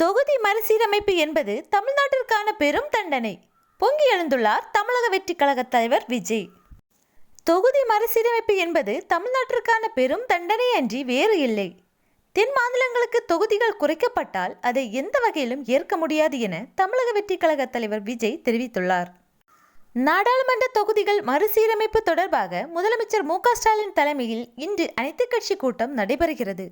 தொகுதி மறுசீரமைப்பு என்பது தமிழ்நாட்டிற்கான பெரும் தண்டனை. பொங்கி எழுந்துள்ளார் தமிழக வெற்றிக் கழக தலைவர் விஜய். தொகுதி மறுசீரமைப்பு என்பது தமிழ்நாட்டிற்கான பெரும் தண்டனை அன்றி வேறு இல்லை. தென் மாநிலங்களுக்கு தொகுதிகள் குறைக்கப்பட்டால் அதை எந்த வகையிலும் ஏற்க முடியாது என தமிழக வெற்றி கழக தலைவர் விஜய் தெரிவித்துள்ளார். நாடாளுமன்ற தொகுதிகள் மறுசீரமைப்பு தொடர்பாக முதலமைச்சர் மு க ஸ்டாலின் தலைமையில் இன்று அனைத்துக் கட்சி கூட்டம் நடைபெறுகிறது.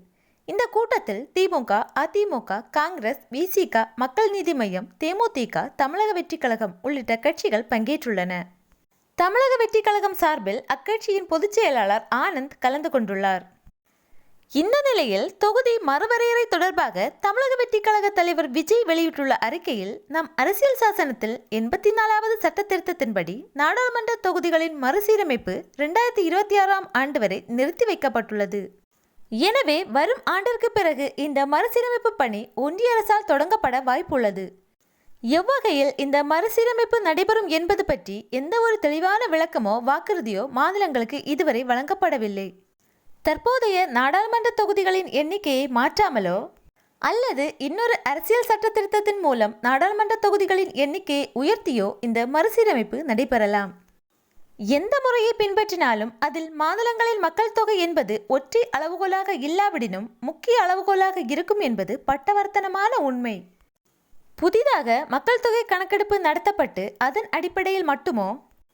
இந்த கூட்டத்தில் திமுக அதிமுக காங்கிரஸ் விசிக மக்கள் நீதி மையம் தேமுதிக தமிழக வெற்றிக் கழகம் உள்ளிட்ட கட்சிகள் பங்கேற்றுள்ளன. தமிழக வெற்றிக் கழகம் சார்பில் அக்கட்சியின் பொதுச் செயலாளர் ஆனந்த் கலந்து கொண்டுள்ளார். இந்த நிலையில் தொகுதி மறுவரையறை தொடர்பாக தமிழக வெற்றிக் கழக தலைவர் விஜய் வெளியிட்டுள்ள அறிக்கையில் நம் அரசியல் சாசனத்தில் எண்பத்தி நாலாவது சட்ட திருத்தத்தின்படி நாடாளுமன்ற தொகுதிகளின் மறுசீரமைப்பு ரெண்டாயிரத்தி இருபத்தி ஆறாம் ஆண்டு வரை நிறுத்தி வைக்கப்பட்டுள்ளது. எனவே வரும் ஆண்டிற்கு பிறகு இந்த மறுசீரமைப்பு பணி ஒன்றிய அரசால் தொடங்கப்பட வாய்ப்புள்ளது. எவ்வகையில் இந்த மறுசீரமைப்பு நடைபெறும் என்பது பற்றி எந்த ஒரு தெளிவான விளக்கமோ வாக்குறுதியோ மாநிலங்களுக்கு இதுவரை வழங்கப்படவில்லை. தற்போதைய நாடாளுமன்ற தொகுதிகளின் எண்ணிக்கையை மாற்றாமலோ? அல்லது இன்னொரு அரசியல் சட்ட திருத்தத்தின் மூலம் நாடாளுமன்ற தொகுதிகளின் எண்ணிக்கையை உயர்த்தியோ இந்த மறுசீரமைப்பு நடைபெறலாம்? எந்த முறையை பின்பற்றினாலும் அதில் மாநிலங்களின் மக்கள் தொகை என்பது ஒற்றை அளவுகோலாக இல்லாவிடினும் முக்கிய அளவுகோலாக இருக்கும் என்பது பட்டவர்த்தனமான உண்மை. புதிதாக மக்கள் தொகை கணக்கெடுப்பு நடத்தப்பட்டு அதன் அடிப்படையில் மட்டுமோ?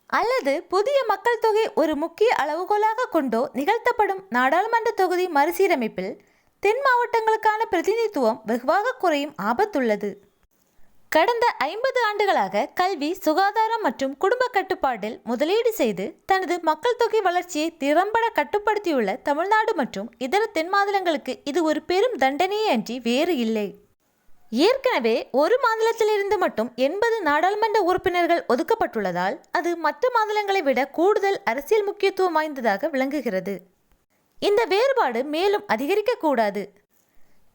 அல்லது புதிய மக்கள் தொகை ஒரு முக்கிய அளவுகோலாக கொண்டோ நிகழ்த்தப்படும் நாடாளுமன்ற தொகுதி மறுசீரமைப்பில் தென் மாவட்டங்களுக்கான பிரதிநிதித்துவம் வெகுவாக குறையும் ஆபத்துள்ளது. கடந்த ஐம்பது ஆண்டுகளாக கல்வி சுகாதாரம் மற்றும் குடும்ப கட்டுப்பாட்டில் முதலீடு செய்து தனது மக்கள் தொகை வளர்ச்சியை திறம்பட கட்டுப்படுத்தியுள்ள தமிழ்நாடு மற்றும் இதர தென் மாநிலங்களுக்கு இது ஒரு பெரும் தண்டனையே அன்றி வேறு இல்லை. ஏற்கனவே ஒரு மாநிலத்திலிருந்து மட்டும் எண்பது நாடாளுமன்ற உறுப்பினர்கள் ஒதுக்கப்பட்டுள்ளதால் அது மற்ற மாநிலங்களை விட கூடுதல் அரசியல் முக்கியத்துவம் வாய்ந்ததாக விளங்குகிறது. இந்த வேறுபாடு மேலும் அதிகரிக்கக்கூடாது.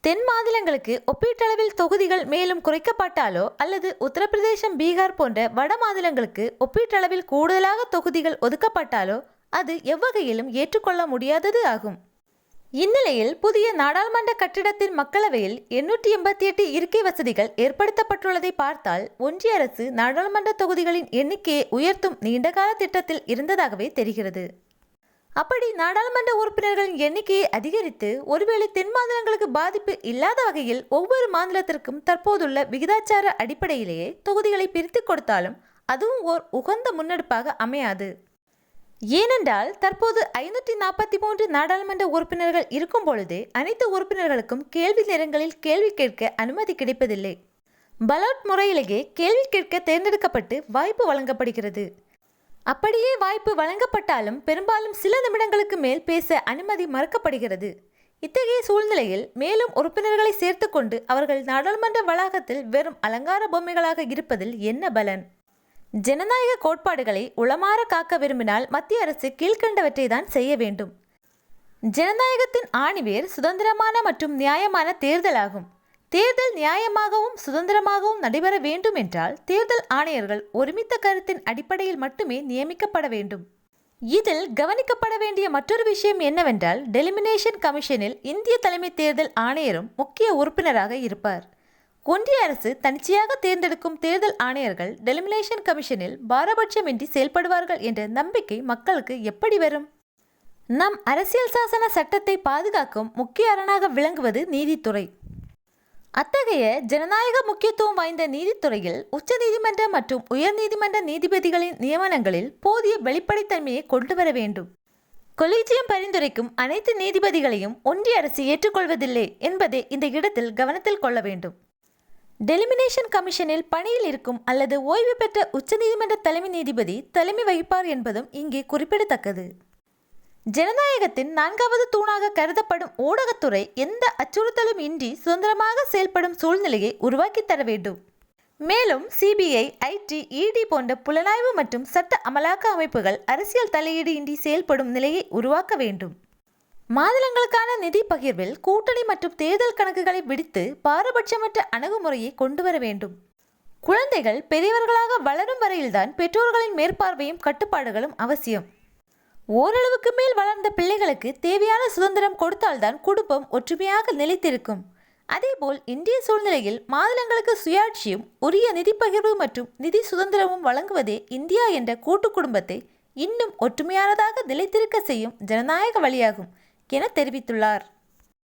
தென் மாநிலங்களுக்கு ஒப்பீட்டளவில் தொகுதிகள் மேலும் குறைக்கப்பட்டாலோ அல்லது உத்தரப்பிரதேசம் பீகார் போன்ற வட மாநிலங்களுக்கு ஒப்பீட்டளவில் கூடுதலாக தொகுதிகள் ஒதுக்கப்பட்டாலோ அது எவ்வகையிலும் ஏற்றுக்கொள்ள முடியாதது ஆகும். இந்நிலையில் புதிய நாடாளுமன்ற கட்டிடத்தின் மக்களவையில் எண்ணூற்றி எண்பத்தி எட்டு இருக்கை வசதிகள் ஏற்படுத்தப்பட்டுள்ளதை பார்த்தால் ஒன்றிய அரசு நாடாளுமன்ற தொகுதிகளின் எண்ணிக்கையை உயர்த்தும் நீண்டகால திட்டத்தில் இருந்ததாகவே தெரிகிறது. அப்படி நாடாளுமன்ற உறுப்பினர்களின் எண்ணிக்கையை அதிகரித்து ஒருவேளை தென் மாநிலங்களுக்கு பாதிப்பு இல்லாத வகையில் ஒவ்வொரு மாநிலத்திற்கும் தற்போதுள்ள விகிதாச்சார அடிப்படையிலேயே தொகுதிகளை பிரித்து கொடுத்தாலும் அதுவும் ஓர் உகந்த முன்னெடுப்பாக அமையாது. ஏனென்றால் தற்போது ஐநூற்றி நாற்பத்தி மூன்று நாடாளுமன்ற உறுப்பினர்கள் இருக்கும் பொழுதே அனைத்து உறுப்பினர்களுக்கும் கேள்வி நேரங்களில் கேள்வி கேட்க அனுமதி கிடைப்பதில்லை. பலோட் முறையிலேயே கேள்வி கேட்க தேர்ந்தெடுக்கப்பட்டு வாய்ப்பு வழங்கப்படுகிறது. அப்படியே வாய்ப்பு வழங்கப்பட்டாலும் பெரும்பாலும் சில நிமிடங்களுக்கு மேல் பேச அனுமதி மறுக்கப்படுகிறது. இத்தகைய சூழ்நிலையில் மேலும் உறுப்பினர்களை சேர்த்துக்கொண்டு அவர்கள் நாடாளுமன்ற வளாகத்தில் வெறும் அலங்கார பொம்மைகளாக இருப்பதில் என்ன பலன்? ஜனநாயக கோட்பாடுகளை உளமாற காக்க விரும்பினால் மத்திய அரசு கீழ்கண்டவற்றை தான் செய்ய வேண்டும். ஜனநாயகத்தின் ஆணிவேர் சுதந்திரமான மற்றும் நியாயமான தேர்தலாகும். தேர்தல் நியாயமாகவும் சுதந்திரமாகவும் நடைபெற வேண்டும் என்றால் தேர்தல் ஆணையர்கள் ஒருமித்த கருத்தின் அடிப்படையில் மட்டுமே நியமிக்கப்பட வேண்டும். இதில் கவனிக்கப்பட வேண்டிய மற்றொரு விஷயம் என்னவென்றால் டெலிமினேஷன் கமிஷனில் இந்திய தலைமை தேர்தல் ஆணையரும் முக்கிய உறுப்பினராக இருப்பார். ஒன்றிய அரசு தனிச்சையாக தேர்ந்தெடுக்கும் தேர்தல் ஆணையர்கள் டெலிமினேஷன் கமிஷனில் பாரபட்சமின்றி செயல்படுவார்கள் என்ற நம்பிக்கை மக்களுக்கு எப்படி வரும்? நம் அரசியல் சாசன சட்டத்தை பாதுகாக்கும் முக்கிய அரணாக விளங்குவது நீதித்துறை. அத்தகைய ஜனநாயக முக்கியத்துவம் வாய்ந்த நீதித்துறையில் உச்சநீதிமன்ற மற்றும் உயர்நீதிமன்ற நீதிபதிகளின் நியமனங்களில் போதிய வெளிப்படைத்தன்மையை கொண்டு வர வேண்டும். கொலீஜியம் பரிந்துரைக்கும் அனைத்து நீதிபதிகளையும் ஒன்றிய அரசு ஏற்றுக்கொள்வதில்லை என்பதை இந்த இடத்தில் கவனத்தில் கொள்ள வேண்டும். டெலிமினேஷன் கமிஷனில் பணியில் இருக்கும் அல்லது ஓய்வு பெற்ற உச்சநீதிமன்ற தலைமை நீதிபதி தலைமை வகிப்பார் என்பதும் இங்கே குறிப்பிடத்தக்கது. ஜனநாயகத்தின் நான்காவது தூணாக கருதப்படும் ஊடகத்துறை எந்த அச்சுறுத்தலும் இன்றி சுதந்திரமாக செயல்படும் சூழ்நிலையை உருவாக்கி தர வேண்டும். மேலும் சிபிஐ ஐடி இடி போன்ற புலனாய்வு மற்றும் சட்ட அமலாக்க அமைப்புகள் அரசியல் தலையீடு இன்றி செயல்படும் நிலையை உருவாக்க வேண்டும். மாநிலங்களுக்கான நிதி பகிர்வில் கூட்டணி மற்றும் தேர்தல் கணக்குகளை விடுத்து பாரபட்சமற்ற அணுகுமுறையை கொண்டு வர வேண்டும். குழந்தைகள் பெரியவர்களாக வளரும் வரையில்தான் பெற்றோர்களின் மேற்பார்வையும் கட்டுப்பாடுகளும் அவசியம். ஓரளவுக்கு மேல் வளர்ந்த பிள்ளைகளுக்கு தேவையான சுதந்திரம் கொடுத்தால்தான் குடும்பம் ஒற்றுமையாக நிலைத்திருக்கும். அதேபோல் இந்திய சூழ்நிலையில் மாநிலங்களுக்கு சுயாட்சியும் உரிய நிதி பகிர்வு மற்றும் நிதி சுதந்திரமும் வழங்குவதே இந்தியா என்ற கூட்டு குடும்பத்தை இன்னும் ஒற்றுமையானதாக நிலைத்திருக்க செய்யும் ஜனநாயக வழியாகும் என தெரிவித்துள்ளார்.